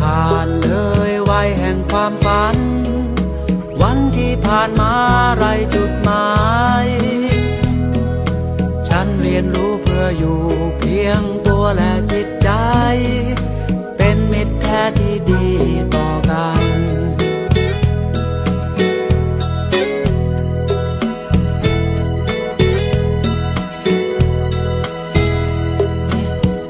ผ่านเลยวัยแห่งความฝัน วันที่ผ่านมาไรจุดหมาย ฉันเรียนรู้เพื่ออยู่เพียง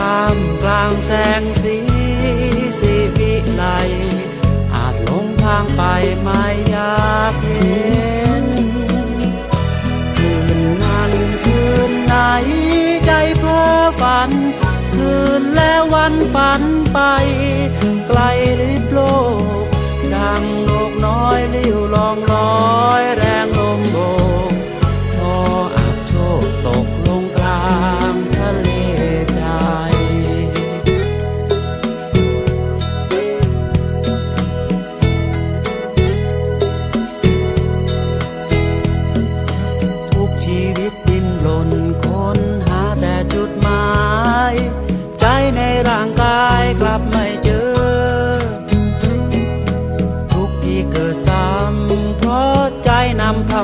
ท่ามกลางแสงสีสีวิไลอาจหลงทางไปไม่อยากเห็น คืนนั้นคืนไหนใจเพ้อฝัน คืนแล้ววันฝันไป ไกลลิบโลก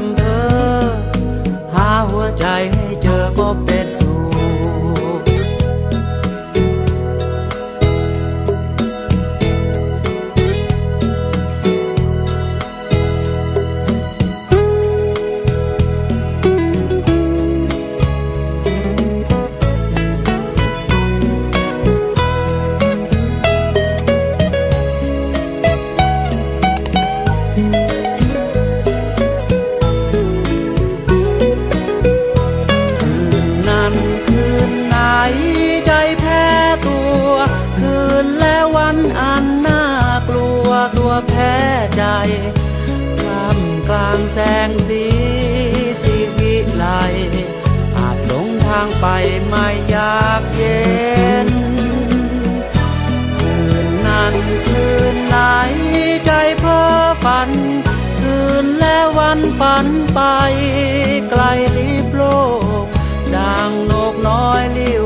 นางแสงสีสีวิไลอาจหลงทางไปไม่อยากเย็น คืนนั้นคืนไหนใจเพ้อฝัน คืนและวันฝันไป ไกลลิบโลกดังนกน้อยลิ้ว